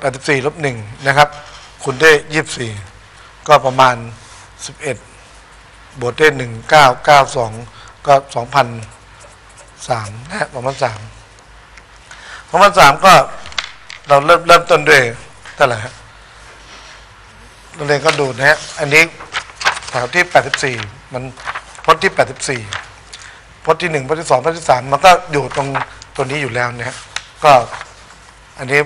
แปดสิบสี่ลบหนึ่งนะครับคูณด้วยยี่สิบสี่ก็ประมาณสิบเอ็ดบวกด้วยหนึ่งเก้าเก้าสองก็สองพันสามนะฮะสองพันสามสองพันสามก็เราเริ่มเริ่มต้นด้วยเท่าไหร่ฮะเราเรียนก็ดูนะฮะ อันนี้แถวที่แปดสิบสี่มันพจน์ที่แปดสิบสี่พจน์ที่หนึ่งพจน์ที่สองพจน์ที่สามมันก็อยู่ตรงตัวนี้อยู่แล้วนะฮะก็อันนี้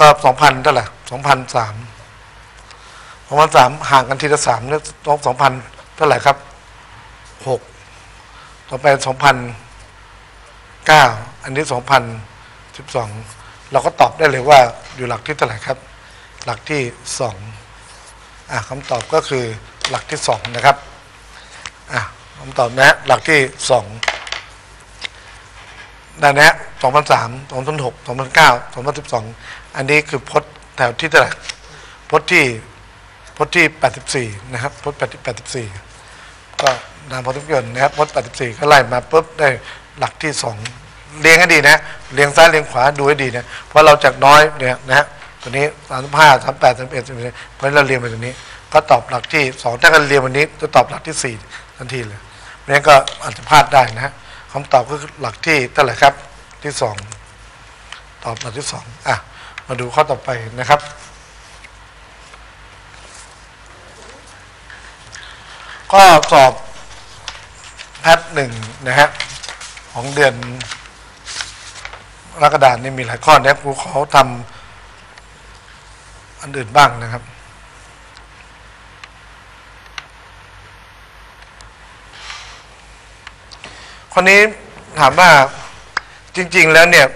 ก็สองพันเท่าไหร่สองพันสามสองพันสามห่างกันทีละสามเนี่ยต้องสองพันเท่าไหร่ครับหกต่อไปสองพันเก้าอันนี้สองพันสิบสองเราก็ตอบได้เลยว่าอยู่หลักที่เท่าไหร่ครับ หลักที่สองอะคำตอบก็คือหลักที่สองนะครับอะผมตอบนะหลักที่สองได้นะฮะ สองพันสามสองพันหกสองพันเก้าสองพันสิบสองอันนี้คือพจน์แถวที่เท่าไรพจน์ที่พจน์ที่แปดสิบสี่นะครับพจน์แปดแปดสิบสี่ก็นามพจน์ทุกยนนะครับพจน์แปดสิบสี่ก็ไล่มาปุ๊บได้หลักที่สองเรียงให้ดีนะเรียงซ้ายเรียงขวาดูให้ดีนะเพราะเราจากน้อยเนี่ยนะฮะตัวนี้สามสิบห้าสามแปดสามเอ็ดเพราะเราเรียงไปตรงนี้ ก็ตอบหลักที่สองถ้ากันเรียนวันนี้จะตอบหลักที่สี่ทันทีเลยไม่งั้นก็อาจจะพลาดได้นะฮะคำตอบก็คือหลักที่เท่าไหร่ครับ ที่สองตอบหลักที่สองอะมาดูข้อต่อไปนะครับ ก็สอบแพทหนึ่งนะฮะของเดือนกรกฎาคมนี่มีหลายข้อนะครับครูขอทำอันอื่นบ้างนะครับคนนี้ถามว่า จริง ๆ แล้วเนี่ย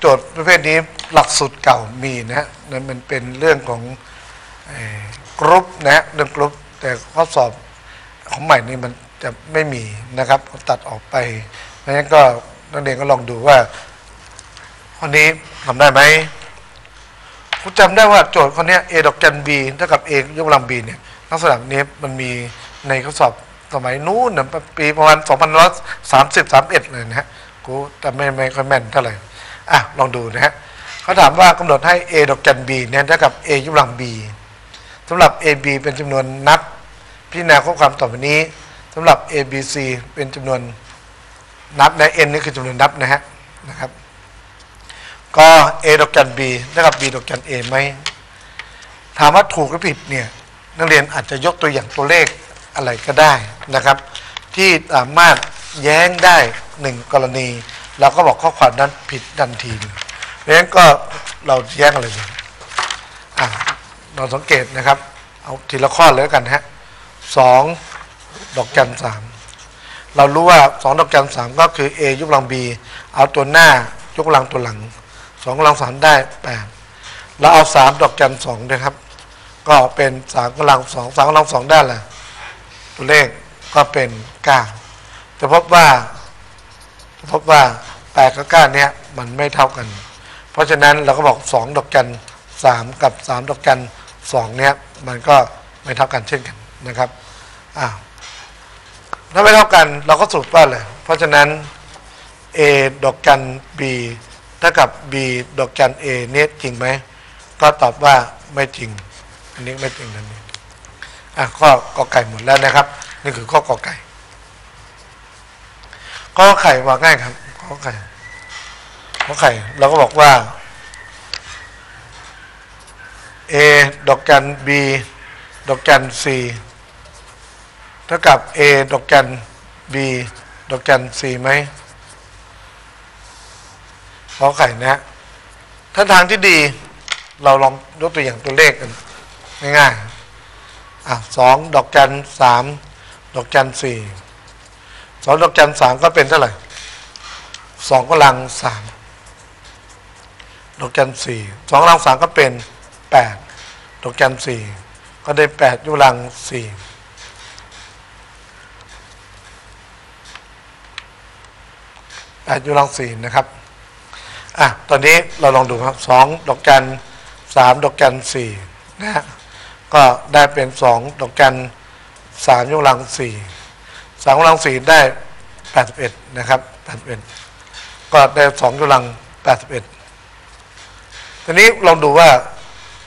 โจทย์ประเภทนี้หลักสูตรเก่ามีนะนั่นมันเป็นเรื่องของกรุ๊ปนะเรื่องกรุ๊ปแต่ข้อสอบของใหม่นี่มันจะไม่มีนะครับตัดออกไปเพราะฉะนั้นก็นักเรียนก็ลองดูว่าคนนี้ทำได้ไหมคุณจำได้ว่าโจทย์คนนี้ a ดอกจัน b เท่ากับ a ยกกำลัง b เนี่ยลักษณะนี้มันมีในข้อสอบสมัยนู้นปีประมาณ2130 31 เลยนะฮะ กูแต่ไม่ไม่ค่อยแม่นเท่าไหร่อะลองดูนะฮะเขาถามว่ากำหนดให้ a ดอกจัน b เนี่ยเท่ากับ a ยกกำลัง b สำหรับ a b เป็นจำนวนนับพิจารณาข้อความต่อไปนี้สำหรับ a b c เป็นจำนวนนับนะ n นี่คือจำนวนนับนะฮะนะครับ ก็ a ดอกจัน b เท่ากับ b ดอกจัน a ไหมถามว่าถูกหรือผิดเนี่ยนักเรียนอาจจะยกตัวอย่างตัวเลขอะไรก็ได้นะครับ ที่สามารถแย้งได้ หนึ่งกรณี เราก็บอกข้อความนั้นผิดทันทีเลยเพราะฉะนั้นก็เราแย้งอะไรดีอะเราสังเกตนะครับ เอาทีละข้อเลยกันฮะสองดอกจันสามเรารู้ว่าสองดอกจันสามก็คือ a ยกกำลัง b เอาตัวหน้ายกกำลังตัวหลังสองกำลังสามได้แปดเราเอาสามดอกจันสองนะครับ ก็เป็นสามกำลังสองสามกำลังสองได้แหละตัวเลขก็เป็นเก้าจะพบว่า พบว่าแปดกับเก้าเนี้ยมันไม่เท่ากัน เพราะฉะนั้นเราก็บอกสองดอกจันสามกับสามดอกจันสองเนี้ยมันก็ไม่เท่ากันเช่นกันนะครับอ้าวถ้าไม่เท่ากันเราก็สรุปว่าเลยเพราะฉะนั้น a ดอกจัน b เท่ากับ b ดอกจัน a เนี่ยจริงไหมก็ตอบว่าไม่จริง อันนี้ไม่จริงนั่นเองอะข้อกอไก่หมดแล้วนะครับ นี่คือข้อกอไก่ ข้อไข่ว่าง่ายครับข้อไข่ข้อไข่ เราก็บอกว่า a ดอกจัน b ดอกจัน c เท่ากับ a ดอกจัน b ดอกจัน c ไหมขอไข่นะฮะถ้าทางที่ดี เราลองยกตัวอย่างตัวเลขกันง่ายๆอะสองดอกจันสามดอกจันสี่ สองดอกจันสามก็เป็นเท่าไหร่สองกำลังสามดอกจันสี่สองกำลังสามก็เป็นแปดดอกจันสี่ก็ได้แปดยกกำลังสี่แปดยกกำลังสี่นะครับอะตอนนี้เราลองดูครับสองดอกจันสามดอกจันสี่นะฮะก็ได้เป็นสองดอกจันสามยกกำลังสี่ สามกำลังสี่ได้แปดสิบเอ็ดนะครับแปดสิบเอ็ดก็ได้สองกำลังแปดสิบเอ็ดทีนี้ลองดูว่า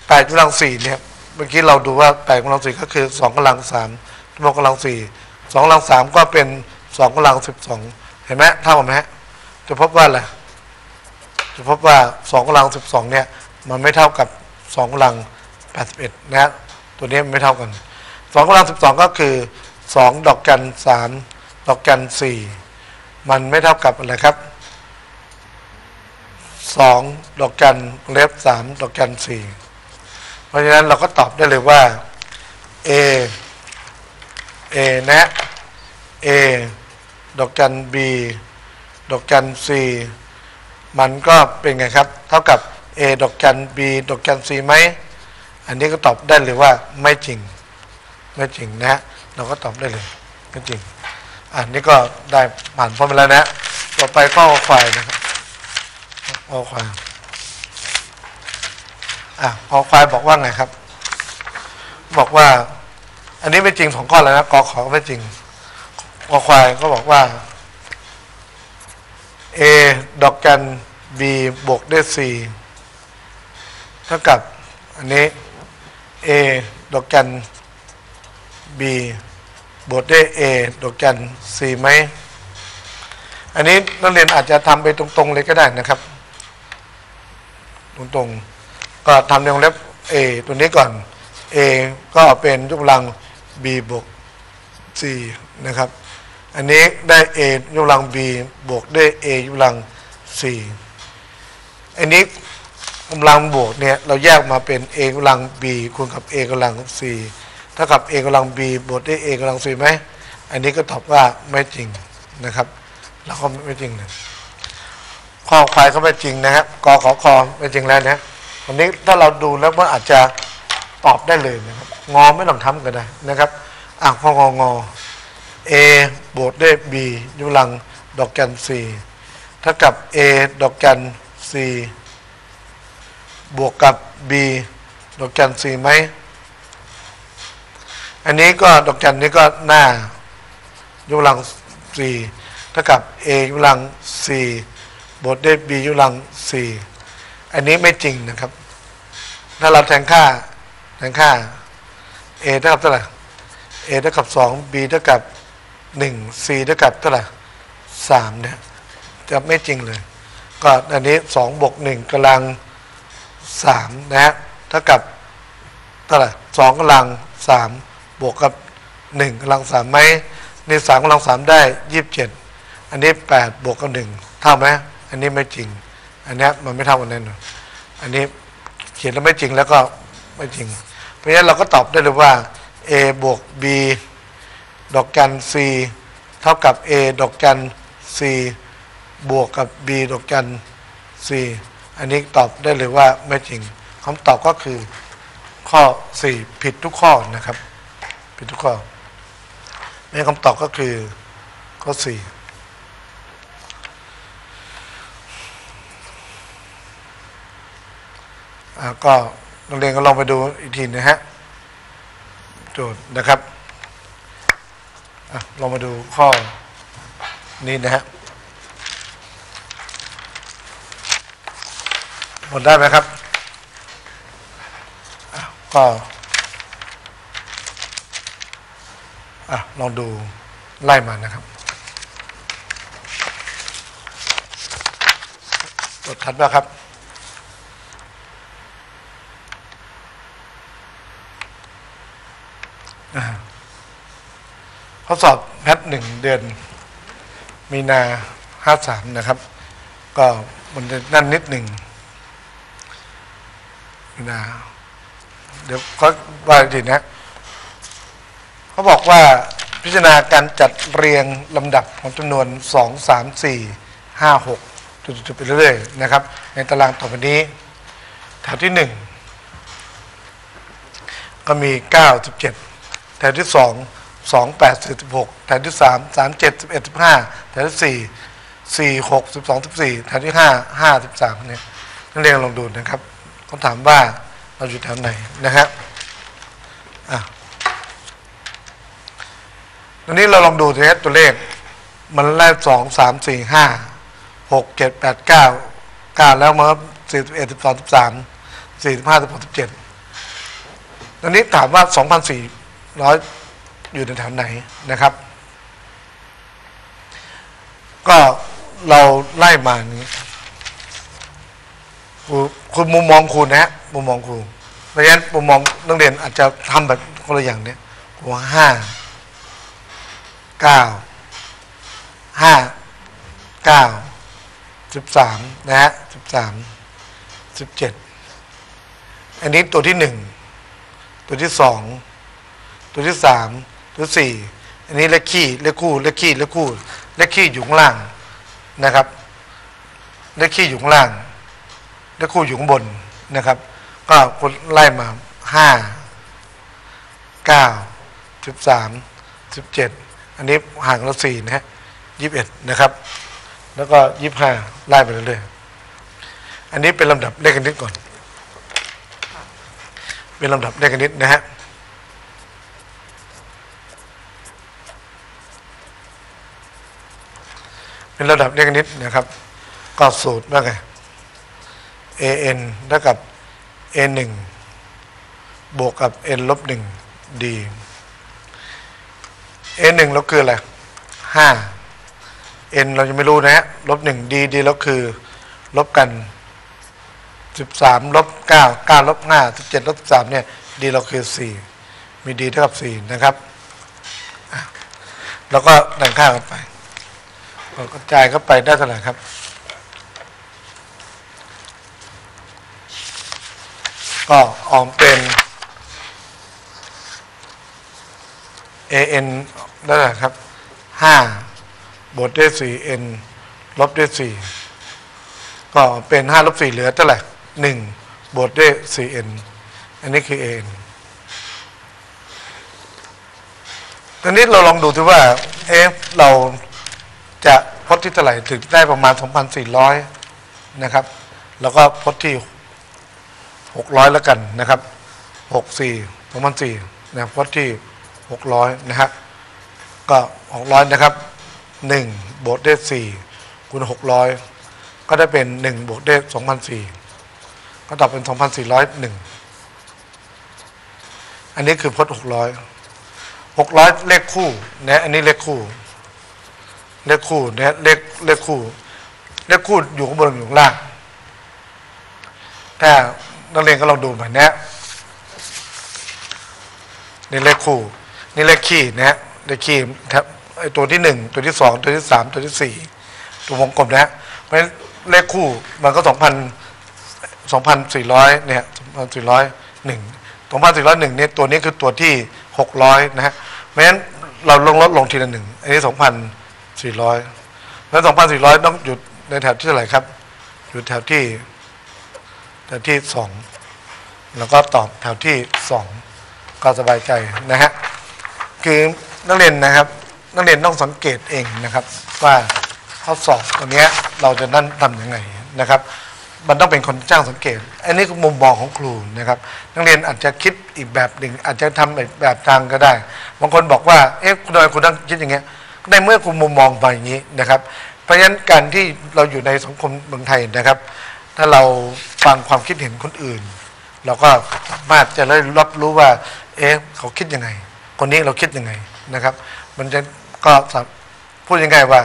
แปดกำลังสี่เนี่ยเมื่อกี้เราดูว่าแปดกำลังสี่ก็คือสองกำลังสามบวกกำลังสี่สองกำลังสามก็เป็นสองกำลังสิบสองเห็นไหมเท่ากันไหมฮะจะพบว่าอะไรจะพบว่าสองกำลังสิบสองเนี่ยมันไม่เท่ากับสองกำลังแปดสิบเอ็ดนะฮะตัวนี้ไม่เท่ากันสองกำลังสิบสองก็คือ สองดอกกันสามดอกกันสี่มันไม่เท่ากับอะไรครับสองดอกจันเล็บสามดอกจันสี่เพราะฉะนั้นเราก็ตอบได้เลยว่า A A นะ A ดอกจัน B ดอกจัน C มันก็เป็นไงครับ เท่ากับ A ดอกจัน B ดอกจัน C ไหม อันนี้ก็ตอบได้เลยว่าไม่จริง ไม่จริงนะฮะ เราก็ตอบได้เลยไม่จริง อันนี้ก็ได้ผ่านพ้นไปแล้วนะ ต่อไปข้อควายนะครับข้อควายอะข้อควายบอกว่าไงครับ บอกว่า อันนี้ไม่จริงสองข้อแล้วนะกอขอไม่จริงกอควายก็บอกว่า A ดอกจัน B บวกด้วย C เท่ากับ อันนี้ A ดอกจัน B บวกด้วย A ดอกจัน C ไหม อันนี้นักเรียนอาจจะทำไปตรงๆเลยก็ได้นะครับ ตรงๆ ก็ทำในวงเล็บ A ตัวนี้ก่อน A ก็เป็นยกกำลัง B บวก C นะครับ อันนี้ได้ A ยกกำลัง B บวกด้วย A ยกกำลัง C อันนี้กำลังบวกเนี่ยเราแยกมาเป็น A กำลัง B คูณกับ A กำลัง C เท่ากับ A กำลัง B บวกด้วย A กำลัง C ไหม อันนี้ก็ตอบว่าไม่จริงนะครับ แล้วก็ไม่จริงนะข้อควายก็ไม่จริงนะครับกอขอคอไม่จริงแล้วนะวันนี้ถ้าเราดูแล้วมันอาจจะตอบได้เลยนะครับ งอไม่ต้องทำก็ได้นะครับอะข้ององอ A บวกด้วย B ยกกำลังดอกจัน C เท่ากับ A ดอกจัน C บวกกับ B ดอกจัน C ไหม อันนี้ก็ดอกจันนี้ก็หน้ายกกำลัง C เท่ากับ A ยกกำลัง C บวกด้วย B ยกกำลัง C อันนี้ไม่จริงนะครับ ถ้าเราแทนค่าแทนค่า A เท่ากับเท่าไหร่ A เท่ากับสอง B เท่ากับหนึ่ง C เท่ากับเท่าไหร่สามเนี่ยจะไม่จริงเลย ก็อันนี้สองบวกหนึ่งกำลังสามนะฮะเท่ากับเท่าไหร่สองกำลังสาม บวกกับหนึ่งกำลังสามไหมนี่สามกำลังสามได้ยี่สิบเจ็ดอันนี้แปดบวกกับหนึ่งเท่าไหมอันนี้ไม่จริง อันนี้มันไม่เท่ากันแน่นอนอันนี้เขียนแล้วไม่จริงแล้วก็ไม่จริง เพราะฉะนั้นเราก็ตอบได้เลยว่า A บวก B ดอกจัน C เท่ากับ A ดอกจัน C บวกกับ B ดอกจัน C อันนี้ตอบได้เลยว่าไม่จริงคำตอบก็คือข้อ 4 ผิดทุกข้อนะครับ ผิดทุกข้อในคำตอบก็คือข้อ4อ่ก็นักเรียนก็ลองไปดูอีกทีนะฮะโจทย์นะครับอะลองมาดูข้อนี้นะฮะหมดได้ไหมครับอะก็ อะลองดูไล่มานะครับกดทัดมาครับข้อสอบแพทหนึ่งเดือน มีนาห้าสามนะครับ ก็มันจะนั่นนิดหนึ่งมีนา เดี๋ยวก็ว่าอีกทีนะ เขาบอกว่าพิจารณาการจัดเรียงลำดับของจำนวนสองสามสี่ห้าหกจุดๆไปเรื่อยๆนะครับ ในตารางต่อไปนี้แถวที่หนึ่งก็มีเก้าสิบเจ็ดแถวที่สองสองแถวที่สามสามเจ็ดสิบเอ็ดสิบห้าแถวที่สี่สี่หกสิบสองสิบสี่แถวที่ห้าห้าสิบสามเนี่ยนักเรียนลองดูนะครับเขาถามว่าเราอยู่แถวไหนนะครับอะ ตอนนี้เราลองดูทีนี้ตัวเลข มันไล่สองสามสี่ห้าหกเจ็ดแปดเก้ากาแล้วมาสี่สิบเอ็ดสิบสองสิบสามสี่สิบห้าสิบหกสิบเจ็ดตอนนี้ถามว่าสองพันสี่ร้อยอยู่ในแถวไหนนะครับ ก็เราไล่มานี้ครูคุณมุมมองครูนะฮะมุมมองครูเพราะฉะนั้นมุมมองนักเรียนอาจจะทำแบบคนละอย่างเนี้ยครูว่าห้า เก้าห้าเก้าสิบสามนะฮะสิบสามสิบเจ็ดอันนี้ตัวที่หนึ่งตัวที่สองตัวที่สามตัวที่สี่อันนี้เลขขี้เลขคู่เลขขี้เลขคู่เลขขี้อยู่ข้างล่างนะครับเลขขี้อยู่ข้างล่างเลขคู่อยู่ข้างบนนะครับ ก็คนไล่มาห้าเก้าสิบสามสิบเจ็ด อันนี้ห่างเราสี่นะฮะยี่สิบเอ็ดนะครับ แล้วก็ยี่สิบห้าไล่ไปเรื่อยๆอันนี้เป็นลำดับเลขคณิตก่อน เป็นลำดับเลขคณิตนะฮะเป็นระดับเลขคณิตนะครับ ก็สูตรว่าไง an เท่ากับ a หนึ่งบวกกับ n ลบหนึ่ ง d a หนึ่งเราคืออะไรห้า n เรายังไม่รู้นะฮะลบหนึ่ง d d แล้วคือ ลบกันสิบสามลบเก้าเก้าลบห้าสิบเจ็ดลบสามเนี่ย d เราคือสี่มี d เท่ากับสี่นะครับแล้วก็แบ่งค่ากันไปก็กระจายเข้าไปได้เท่าไหร่ครับก็ออกเป็น an ได้เท่าไหร่ครับห้าบวกด้วยสี่ n ลบด้วยสี่ก็เป็นห้าลบสี่เหลือเท่าไหร่หนึ่งบวกด้วยสี่ n อันนี้คือ an ตอนนี้เราลองดูที่ว่าเอ๊ะเราจะพจน์ที่เท่าไหร่ถึงได้ประมาณ 2,400 นะครับ แล้วก็พจน์ที่ 600 แล้วกันนะครับ 64 2,400นะพจน์ที่ 600 นะฮะก็ 600 นะครับ 1 บวกด้วย4คูณ 600 ก็ได้เป็น 1 บวกด้วย2,400ก็ตอบเป็น 2,401 อันนี้คือพจน์600 600 เลขคู่นะอันนี้เลขคู่ เลขคู่เนี่ยเลขเลขคู่ เลขคู่อยู่ข้างบนอยู่ข้างล่างถ้านักเรียนก็ลองดูแบบนี้นี่เลขคู่ นี่เลขขี้นะฮะเลขขี้ครับไอตัวที่หนึ่งตัวที่สองตัวที่สามตัวที่สี่ตัววงกลมนะฮะเพราะฉะนั้นเลขคู่มันก็สองพันสองพันสี่ร้อยเนี่ยสองพันสี่ร้อยหนึ่งสองพันสี่ร้อยหนึ่งเนี่ยตัวนี้คือตัวที่หกร้อยนะฮะเพราะฉะนั้นเราลงลดลงทีละหนึ่งอันนี้สองพันสี่ร้อยแล้วสองพันสี่ร้อยต้องหยุดในแถวที่เท่าไหร่ครับอยู่แถวที่แถวที่สองแล้วก็ตอบแถวที่สองก็สบายใจนะฮะ คือนักเรียนนะครับ นักเรียนต้องสังเกตเองนะครับ ว่าข้อสอบตัวเนี้ยเราจะนั่นทำยังไงนะครับ มันต้องเป็นคนจ้างสังเกต อันนี้คือมุมมองของครูนะครับ นักเรียนอาจจะคิดอีกแบบหนึ่งอาจจะทำอีกแบบทางก็ได้บางคนบอกว่าเอ๊ะคุณดอยคุณต้องคิดอย่างเงี้ยในเมื่อคุณมุมมองไปอย่างนี้นะครับ เพราะฉะนั้นการที่เราอยู่ในสังคมเมืองไทยนะครับ ถ้าเราฟังความคิดเห็นคนอื่น เราก็สามารถจะได้รับรู้ว่า เอ๊ะเขาคิดยังไง คนนี้เราคิดยังไงนะครับ มันจะก็พูดยังไงว่า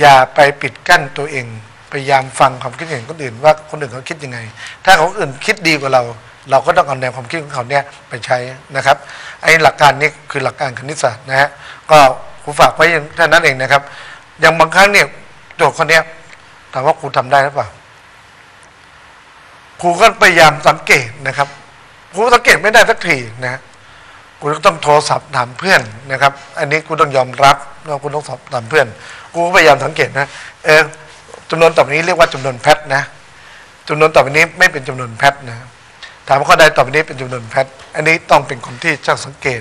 อย่าไปปิดกั้นตัวเองพยายามฟังความคิดเห็นคนอื่นว่าคนอื่นเขาคิดยังไง ถ้าเขาอื่นคิดดีกว่าเรา เราก็ต้องเอาแนวความคิดของเขาเนี่ยไปใช้นะครับไอ้หลักการนี้คือหลักการคณิตศาสตร์นะฮะก็ครูฝากไว้เท่านั้นเองนะครับ อย่างบางครั้งเนี่ยโจทย์คนเนี้ยถามว่าครูทำได้หรือเปล่าครูก็พยายามสังเกตนะครับครูสังเกตไม่ได้สักทีนะ กูต้องโทรศัพท์ถามเพื่อนนะครับ อันนี้ครูต้องยอมรับว่าครูต้องสอบถามเพื่อน กูก็พยายามสังเกตนะเออจำนวนต่อไปนี้เรียกว่าจำนวนแพทนะจำนวนต่อไปนี้ไม่เป็นจำนวนแพทนะถามว่าข้อใดต่อไปนี้เป็นจำนวนแพทอันนี้ต้องเป็นคนที่ช่างสังเกต